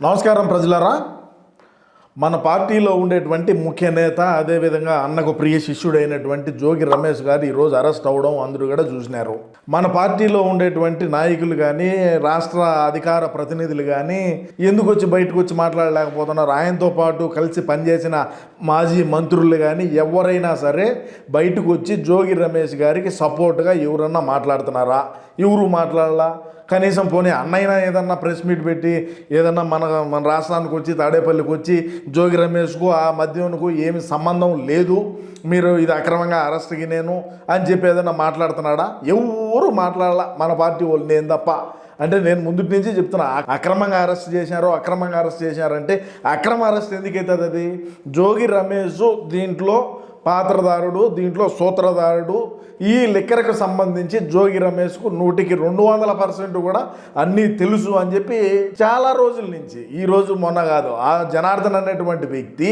నమస్కారం ప్రజలరా. మన పార్టీలో ఉండేటువంటి ముఖ్య నేత అదేవిధంగా అన్నకు ప్రియ శిష్యుడైనటువంటి జోగి రమేష్ గారు ఈరోజు అరెస్ట్ అవ్వడం అందరూ కూడా చూసినారు. మన పార్టీలో ఉండేటువంటి నాయకులు కానీ రాష్ట్ర అధికార ప్రతినిధులు కానీ ఎందుకు వచ్చి బయటకు వచ్చి మాట్లాడలేకపోతున్నారు? ఆయనతో పాటు కలిసి పనిచేసిన మాజీ మంత్రులు కానీ ఎవరైనా సరే బయటకు వచ్చి జోగి రమేష్ గారికి సపోర్ట్గా ఎవరన్నా మాట్లాడుతున్నారా? ఎవరు మాట్లాడాలా? కనీసం పోనీ అన్నైనా ఏదన్నా ప్రెస్ మీట్ పెట్టి ఏదన్నా మన మన రాష్ట్రానికి వచ్చి తాడేపల్లికి వచ్చి జోగి రమేష్కు ఆ మద్యంకు ఏమి సంబంధం లేదు. మీరు ఇది అక్రమంగా అరెస్ట్కి నేను అని చెప్పి ఏదన్నా మాట్లాడుతున్నాడా? ఎవరు మాట్లాడాల? మన పార్టీ వాళ్ళు నేను తప్ప. అంటే నేను ముందు నుంచి చెప్తున్నా అక్రమంగా అరెస్ట్ చేశారు అక్రమంగా అరెస్ట్ చేశారంటే అక్రమ అరెస్ట్ ఎందుకైతుంది అది? జోగి రమేష్ దీంట్లో పాత్రదారుడు దీంట్లో సూత్రధారుడు ఈ లిక్కర్కు సంబంధించి జోగి రమేష్కు నూటికి రెండు వందల పర్సెంట్ కూడా అన్నీ తెలుసు అని చెప్పి చాలా రోజుల నుంచి ఈ రోజు మొన్న కాదు ఆ జనార్దన్ అనేటువంటి వ్యక్తి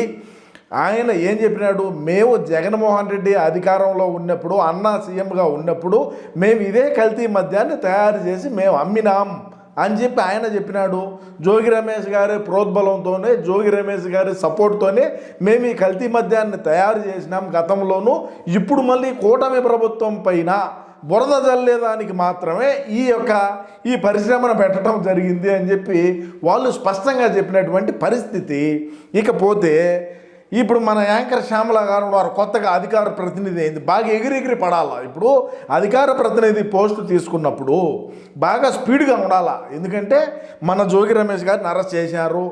ఆయన ఏం చెప్పినాడు మేము జగన్మోహన్ రెడ్డి అధికారంలో ఉన్నప్పుడు అన్న సీఎంగా ఉన్నప్పుడు మేము ఇదే కల్తీ మద్యాన్ని తయారు చేసి మేము అమ్మినాం అని చెప్పి ఆయన చెప్పినాడు. జోగి రమేష్ గారి ప్రోద్బలంతోనే జోగి రమేష్ గారి సపోర్ట్తోనే మేము ఈ కల్తీ మద్యాన్ని తయారు చేసినాం గతంలోనూ. ఇప్పుడు మళ్ళీ కూటమి ప్రభుత్వం పైన బురద జల్లేదానికి మాత్రమే ఈ యొక్క ఈ పరిశ్రమను పెట్టడం జరిగింది అని చెప్పి వాళ్ళు స్పష్టంగా చెప్పినటువంటి పరిస్థితి. ఇకపోతే ఇప్పుడు మన యాంకర్ శ్యామల గారు వారు కొత్తగా అధికార ప్రతినిధి అయింది. బాగా ఎగిరెగిరి పడాలా? ఇప్పుడు అధికార ప్రతినిధి పోస్ట్ తీసుకున్నప్పుడు బాగా స్పీడ్గా ఉండాలా? ఎందుకంటే మన జోగి రమేష్ గారిని అరెస్ట్ చేశారు.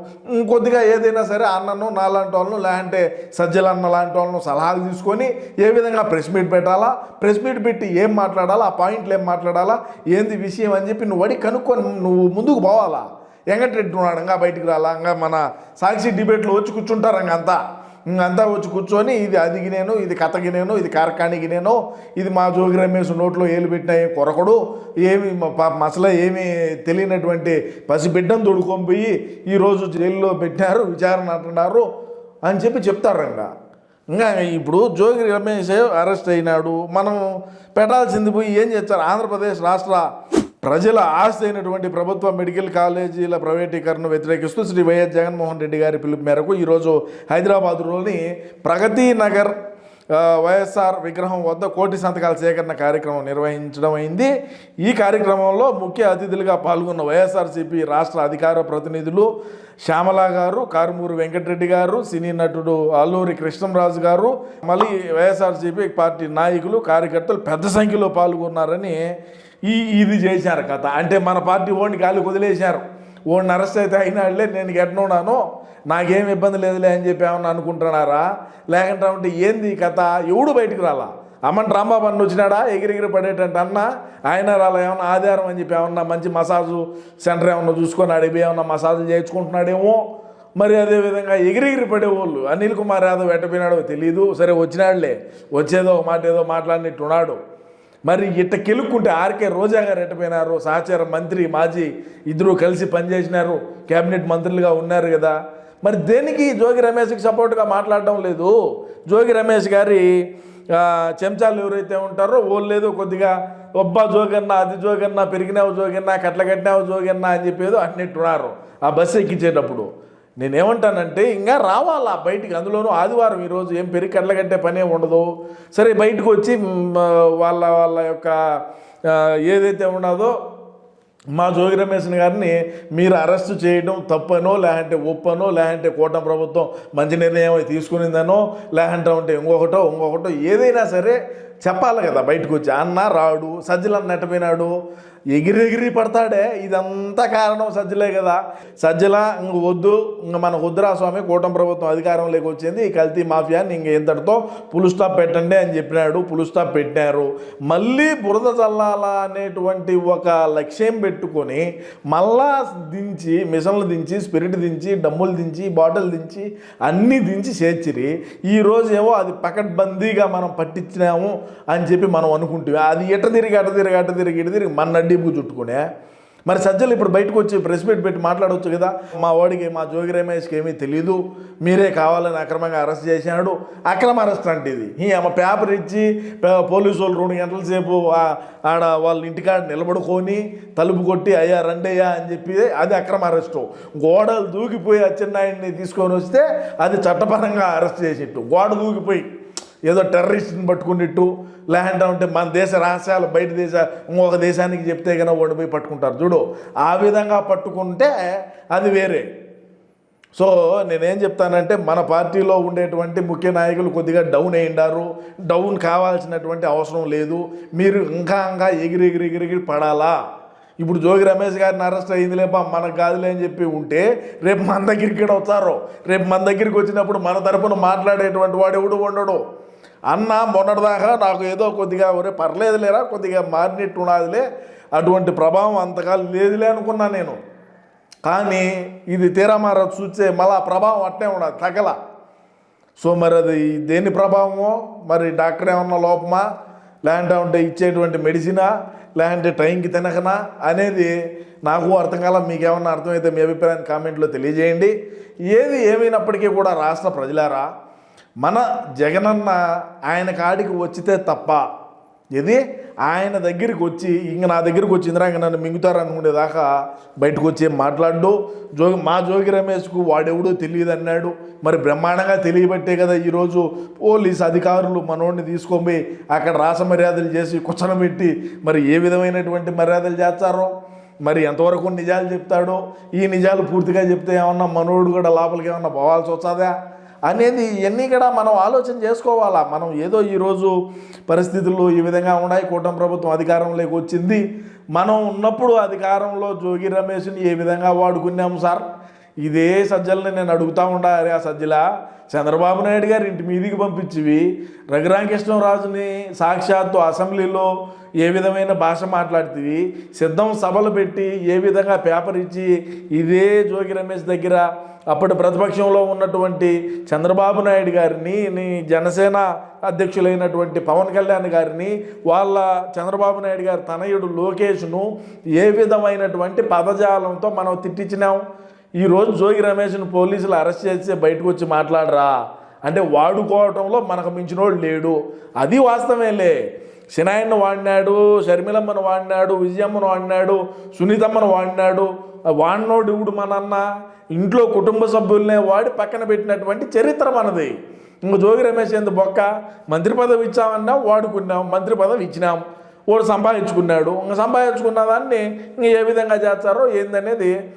కొద్దిగా ఏదైనా సరే అన్నను నాలాంటి వాళ్ళను లేదంటే సజ్జలన్న లాంటి వాళ్ళను సలహాలు తీసుకొని ఏ విధంగా ప్రెస్ మీట్ పెట్టాలా? ప్రెస్ మీట్ పెట్టి ఏం మాట్లాడాలా? ఆ పాయింట్లు ఏం మాట్లాడాలా? ఏంది విషయం అని చెప్పి నువ్వు అడి కనుక్కొని నువ్వు ముందుకు పోవాలా? వెంకటరెడ్డి ఉన్నాడు ఇంకా బయటికి రాలా? ఇంకా మన సాక్షి డిబేట్లో వచ్చి కూర్చుంటారు అంతా. అంతా వచ్చి కూర్చొని ఇది అదిగి నేను ఇది కథకి నేను ఇది కార్కానికి నేను ఇది మా జోగి రమేష్ నోట్లో ఏలు పెట్టిన ఏం కొరకడు ఏమి అసలు ఏమి తెలియనటువంటి పసిబిడ్డను తొడుకొని పోయి ఈరోజు జైల్లో పెట్టారు విచారణ అంటున్నారు అని చెప్పి చెప్తారు ఇంకా ఇంకా ఇప్పుడు జోగి రమేష్ అరెస్ట్ అయినాడు. మనం పెట్టాల్సింది పోయి ఏం చేస్తారు? ఆంధ్రప్రదేశ్ రాష్ట్ర ప్రజల ఆస్తి అయినటువంటి ప్రభుత్వ మెడికల్ కాలేజీల ప్రైవేటీకరణను వ్యతిరేకిస్తూ శ్రీ వైఎస్ జగన్మోహన్ రెడ్డి గారి పిలుపు మేరకు ఈరోజు హైదరాబాద్లోని ప్రగతి నగర్ వైఎస్ఆర్ విగ్రహం వద్ద కోటి సంతకాల సేకరణ కార్యక్రమం నిర్వహించడం అయింది. ఈ కార్యక్రమంలో ముఖ్య అతిథులుగా పాల్గొన్న వైఎస్ఆర్సీపీ రాష్ట్ర అధికార ప్రతినిధులు శ్యామల గారు కారుమూరు వెంకటరెడ్డి గారు సినీ నటుడు అల్లూరి కృష్ణంరాజు గారు మళ్ళీ వైఎస్ఆర్సీపీ పార్టీ నాయకులు కార్యకర్తలు పెద్ద సంఖ్యలో పాల్గొన్నారని ఈ ఇది చేశారు కథ. అంటే మన పార్టీ ఓడిని గాలి వదిలేశారు. ఓడిని అరెస్ట్ అయితే అయినాడులే నేను ఎట్నున్నాను నాకేం ఇబ్బంది లేదులే అని చెప్పి ఏమన్నా అనుకుంటున్నారా? లేకుంటే ఉంటే ఏంది ఈ కథ? ఎవడు బయటకు రాలా? అమ్మన్ రాంబాబు అన్న వచ్చినాడా? ఎగిరెగిరి పడేటంటే అన్న? ఆయన రాలా? ఏమన్నా ఆధారం అని చెప్పి ఏమన్నా మంచి మసాజు సెంటర్ ఏమన్నా చూసుకొని అడిగి ఏమన్నా మసాజులు చేయించుకుంటున్నాడేమో? మరి అదేవిధంగా ఎగిరిగిరి పడేవాళ్ళు. అనిల్ కుమార్ యాదవ్ ఎట్టపోయినాడో తెలియదు సరే వచ్చినాడులే. వచ్చేదో మాట ఏదో మాట్లాడినట్టున్నాడు. మరి ఇట్ట కెలుక్కుంటే ఆర్కే రోజా గారు ఎట్టపోయినారు సహచార మంత్రి మాజీ ఇద్దరు కలిసి పనిచేసినారు. కేబినెట్ మంత్రులుగా ఉన్నారు కదా. మరి దేనికి జోగి రమేష్కి సపోర్ట్గా మాట్లాడడం లేదు? జోగి రమేష్ గారి చెంచాలు ఎవరైతే ఉంటారో వాళ్ళు లేదు కొద్దిగా ఒబ్బా జోగన్న అది జోగన్న పెరిగినావు జోగన్న కట్ల కట్టినావు జోగన్న అని చెప్పేదో ఉన్నారు ఆ బస్సు ఎక్కించేటప్పుడు. నేనేమంటానంటే ఇంకా రావాలా బయటికి? అందులోనూ ఆదివారం ఈరోజు ఏం పెరిగి కట్ల కట్టే పనే ఉండదు. సరే బయటకు వచ్చి వాళ్ళ వాళ్ళ యొక్క ఏదైతే ఉన్నదో మా జోగి రమేష్ గారిని మీరు అరెస్ట్ చేయడం తప్పనో లేదంటే ఒప్పనో లేదంటే కూటమి ప్రభుత్వం మంచి నిర్ణయం తీసుకునిందనో లేదంటే ఉంటే ఇంకొకటో ఇంకొకటో ఏదైనా సరే చెప్పాలి కదా బయటకు వచ్చి అన్న రాడు సజ్జలన్న నెట్టపోయినాడు ఎగిరి ఎగిరి పడతాడే ఇదంతా కారణం సజ్జలే కదా. సజ్జల ఇంక వద్దు ఇంక మన వద్దురా స్వామి కూటమి ప్రభుత్వం అధికారంలోకి వచ్చింది ఈ కల్తీ మాఫియాని ఇంక ఇంతటితో పులు స్టాప్ పెట్టండి అని చెప్పినాడు పులు స్టాప్ పెట్టారు. మళ్ళీ బురద చల్లాలా అనేటువంటి ఒక లక్ష్యం పెట్టుకొని మళ్ళా దించి మిషన్లు దించి స్పిరిట్ దించి డమ్ములు దించి బాటిల్ దించి అన్నీ దించి చేర్చిరి. ఈరోజు ఏమో అది పకడ్బందీగా మనం పట్టించినాము. అని చెప్పి మనం అనుకుంటే అది ఎట తిరిగి అట తిరిగి అట తిరిగి ఇటు తిరిగి మన నడ్డీపు చుట్టుకునే. మరి సజ్జలు ఇప్పుడు బయటకు వచ్చి ప్రెస్ మీట్ పెట్టి మాట్లాడవచ్చు కదా. మా వాడికి మా జోగి రమేష్కి ఏమీ తెలియదు మీరే కావాలని అక్రమంగా అరెస్ట్ చేసినాడు అక్రమ అరెస్ట్ అంటే ఇది. ఈ ఆమె పేపర్ ఇచ్చి పోలీసు వాళ్ళు రెండు గంటల సేపు ఆడ వాళ్ళ ఇంటికాడ నిలబడుకొని తలుపు కొట్టి అయ్యా రండయ్యా అని చెప్పి అది అక్రమ అరెస్టు గోడలు దూకిపోయి అచ్చెన్నాయుడిని తీసుకొని వస్తే అది చట్టపరంగా అరెస్ట్ చేసిట్టు. గోడ దూకిపోయి. ఏదో టెర్రరిస్ట్ని పట్టుకున్నట్టు లేకుండా ఉంటే మన దేశ రహస్యాలు బయట దేశ ఇంకొక దేశానికి చెప్తే కనుక వాడు పోయి పట్టుకుంటారు. చూడు ఆ విధంగా పట్టుకుంటే అది వేరే. సో నేనేం చెప్తానంటే మన పార్టీలో ఉండేటువంటి ముఖ్య నాయకులు కొద్దిగా డౌన్ అయ్యిండారు డౌన్ కావాల్సినటువంటి అవసరం లేదు. మీరు ఇంకా ఇంకా ఎగిరి ఎగిరి ఎగిరి పడాలా? ఇప్పుడు జోగి రమేష్ గారిని అరెస్ట్ అయింది లేపా మనకు కాదులే అని చెప్పి ఉంటే రేపు మన దగ్గరికి ఇక్కడ వస్తారు? రేపు మన దగ్గరికి వచ్చినప్పుడు మన తరపున మాట్లాడేటువంటి వాడు ఎవడు ఉండడు. అన్న మొన్నటిదాకా నాకు ఏదో కొద్దిగా ఒరే పర్లేదు లేరా కొద్దిగా మారినట్టు ఉన్నదిలే అటువంటి ప్రభావం అంతగా లేదులే అనుకున్నా నేను. కానీ ఇది తీరామార చూస్తే మళ్ళా ప్రభావం అట్టే ఉండదు తగల. సో మరి అది దేని ప్రభావమో మరి డాక్టర్ ఏమన్నా లోపమా? లేదంటే ఉంటే ఇచ్చేటువంటి మెడిసినా లేదంటే టైంకి తినకనా? అనేది నాకు అర్థం కాల మీకేమన్నా అర్థమైతే మీ అభిప్రాయాన్ని కామెంట్లో తెలియజేయండి. ఏది ఏమైనప్పటికీ కూడా రాష్ట్ర ప్రజలారా మన జగనన్న ఆయన కాడికి వచ్చితే తప్ప. ఇది ఆయన దగ్గరికి వచ్చి ఇంక నా దగ్గరికి వచ్చిందిరా ఇంక నన్ను మింగుతారనుకునేదాకా బయటకు వచ్చి మాట్లాడు జోగి మా జోగి రమేష్కు వాడెవడో తెలియదు అన్నాడు. మరి బ్రహ్మాండంగా తెలియబట్టే కదా ఈరోజు పోలీస్ అధికారులు మనోడిని తీసుకొని పోయి అక్కడ రాస మర్యాదలు చేసి కూర్చొనబెట్టి మరి ఏ విధమైనటువంటి మర్యాదలు చేస్తారో? మరి ఎంతవరకు నిజాలు చెప్తాడో? ఈ నిజాలు పూర్తిగా చెప్తే ఏమన్నా మనోడు కూడా లోపలికి ఏమన్నా పోవాల్సి వస్తుందా? అనేది ఇవన్నీ కూడా మనం ఆలోచన చేసుకోవాలా? మనం ఏదో ఈరోజు పరిస్థితులు ఈ విధంగా ఉన్నాయి కూటమి ప్రభుత్వం అధికారంలోకి వచ్చింది. మనం ఉన్నప్పుడు అధికారంలో జోగి రమేష్ని ఏ విధంగా వాడుకున్నాం సార్? ఇదే సజ్జల్ని నేను అడుగుతా ఉండాలి ఆ సజ్జల? చంద్రబాబు నాయుడు గారు ఇంటి మీదికి పంపించివి. రఘురామకృష్ణరాజుని సాక్షాత్తు అసెంబ్లీలో ఏ విధమైన భాష మాట్లాడుతీవి? సిద్ధం సభలు పెట్టి ఏ విధంగా పేపర్ ఇచ్చి ఇదే జోగి రమేష్ దగ్గర అప్పటి ప్రతిపక్షంలో ఉన్నటువంటి చంద్రబాబు నాయుడు గారిని నీ జనసేన అధ్యక్షులైనటువంటి పవన్ కళ్యాణ్ గారిని వాళ్ళ చంద్రబాబు నాయుడు గారి తనయుడు లోకేష్ను ఏ విధమైనటువంటి పదజాలంతో మనం తిట్టించినాం? ఈరోజు జోగి రమేష్ను పోలీసులు అరెస్ట్ చేస్తే బయటకు వచ్చి మాట్లాడరా? అంటే వాడుకోవటంలో మనకు మించినోడు లేడు. అది వాస్తవేలే సినాయన్ను వాడినాడు షర్మిలమ్మను వాడినాడు విజయమ్మను వాడినాడు సునీతమ్మను వాడినాడు. వాడినోడు ఇవుడు మనన్న. ఇంట్లో కుటుంబ సభ్యులనే వాడి పక్కన పెట్టినటువంటి చరిత్ర మనది. ఇంక జోగి రమేష్ ఎందు బొక్క? మంత్రి పదవి ఇచ్చామన్నా వాడుకున్నాం మంత్రి పదవి ఇచ్చినాం. వాడు సంపాదించుకున్నాడు. ఇంకా సంపాదించుకున్న దాన్ని ఏ విధంగా చేస్తారో ఏందనేది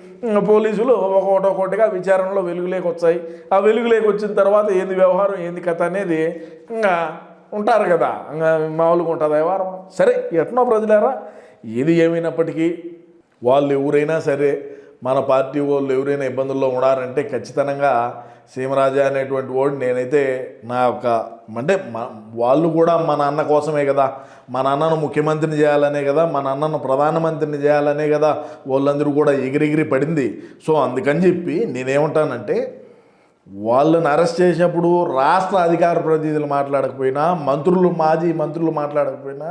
పోలీసులు ఒకటి విచారణలో వెలుగులేకి వచ్చాయి. ఆ వెలుగులేకి వచ్చిన తర్వాత ఏంది వ్యవహారం ఏంది కథ అనేది ఇంకా ఉంటారు కదా. ఇంకా మామూలుగా ఉంటుంది వ్యవహారం? సరే ఎట్నో ప్రజలారా ఏది ఏమైనప్పటికీ వాళ్ళు ఎవరైనా సరే మన పార్టీ వాళ్ళు ఎవరైనా ఇబ్బందుల్లో ఉన్నారంటే ఖచ్చితంగా సీమరాజా అనేటువంటి వాడు నేనైతే నా యొక్క అంటే వాళ్ళు కూడా మా నాన్న కోసమే కదా. మా నాన్నను ముఖ్యమంత్రిని చేయాలనే కదా. మా నాన్నను ప్రధానమంత్రిని చేయాలనే కదా. వాళ్ళందరూ కూడా ఎగిరెగిరి పడింది. సో అందుకని చెప్పి నేనేమంటానంటే వాళ్ళని అరెస్ట్ చేసినప్పుడు రాష్ట్ర అధికార ప్రతినిధులు మాట్లాడకపోయినా మంత్రులు మాజీ మంత్రులు మాట్లాడకపోయినా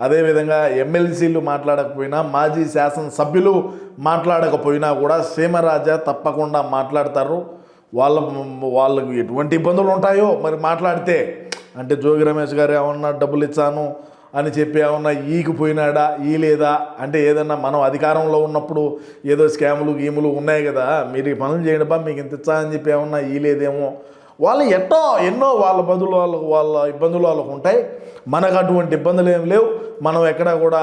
అదేవిధంగా ఎమ్మెల్సీలు మాట్లాడకపోయినా మాజీ శాసనసభ్యులు మాట్లాడకపోయినా కూడా సీమరాజా తప్పకుండా మాట్లాడతారు. వాళ్ళ వాళ్ళకు ఎటువంటి ఇబ్బందులు ఉంటాయో మరి మాట్లాడితే. అంటే జోగి రమేష్ గారు ఏమన్నా డబ్బులు ఇచ్చాను అని చెప్పి ఏమన్నా ఈకిపోయినాడా ఈ లేదా? అంటే ఏదన్నా మనం అధికారంలో ఉన్నప్పుడు ఏదో స్కాములు గీములు ఉన్నాయి కదా మీరు ఈ పనులు చేయండి బా మీకు ఇంత ఇచ్చా అని చెప్పి ఏమన్నా ఈ లేదేమో? వాళ్ళు ఎట్టో ఎన్నో వాళ్ళ బంధువులు వాళ్ళకు వాళ్ళ ఇబ్బందులు వాళ్ళకు ఉంటాయి. మనకు అటువంటి ఇబ్బందులు ఏం లేవు. మనం ఎక్కడా కూడా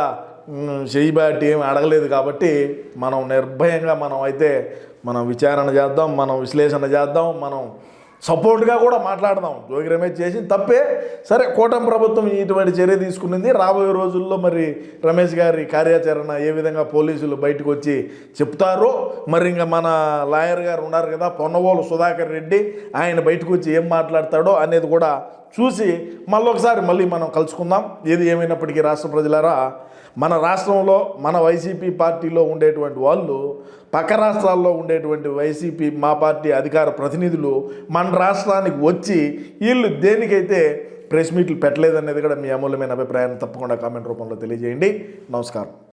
మ్, బాటి ఏమి అడగలేదు కాబట్టి మనం నిర్భయంగా మనం అయితే మనం విచారణ చేద్దాం మనం విశ్లేషణ చేద్దాం మనం సపోర్ట్గా కూడా మాట్లాడదాం. జోగి రమేష్ చేసింది తప్పే. సరే కూటమి ప్రభుత్వం ఇటువంటి చర్య తీసుకున్నది రాబోయే రోజుల్లో మరి రమేష్ గారి కార్యాచరణ ఏ విధంగా పోలీసులు బయటకు వచ్చి చెప్తారో మరి ఇంకా మన లాయర్ గారు ఉన్నారు కదా పొన్నవోలు సుధాకర్ రెడ్డి ఆయన బయటకు వచ్చి ఏం మాట్లాడతాడో అనేది కూడా చూసి మళ్ళీ ఒకసారి మళ్ళీ మనం కలుసుకుందాం. ఏది ఏమైనప్పటికీ రాష్ట్ర ప్రజలారా మన రాష్ట్రంలో మన వైసీపీ పార్టీలో ఉండేటువంటి వాళ్ళు పక్క రాష్ట్రాల్లో ఉండేటువంటి వైసీపీ మా పార్టీ అధికార ప్రతినిధులు మన రాష్ట్రానికి వచ్చి వీళ్ళు దేనికైతే ప్రెస్ మీట్లు పెట్టలేదనేది కూడా మీ అమూల్యమైన అభిప్రాయాన్ని తప్పకుండా కామెంట్ రూపంలో తెలియజేయండి. నమస్కారం.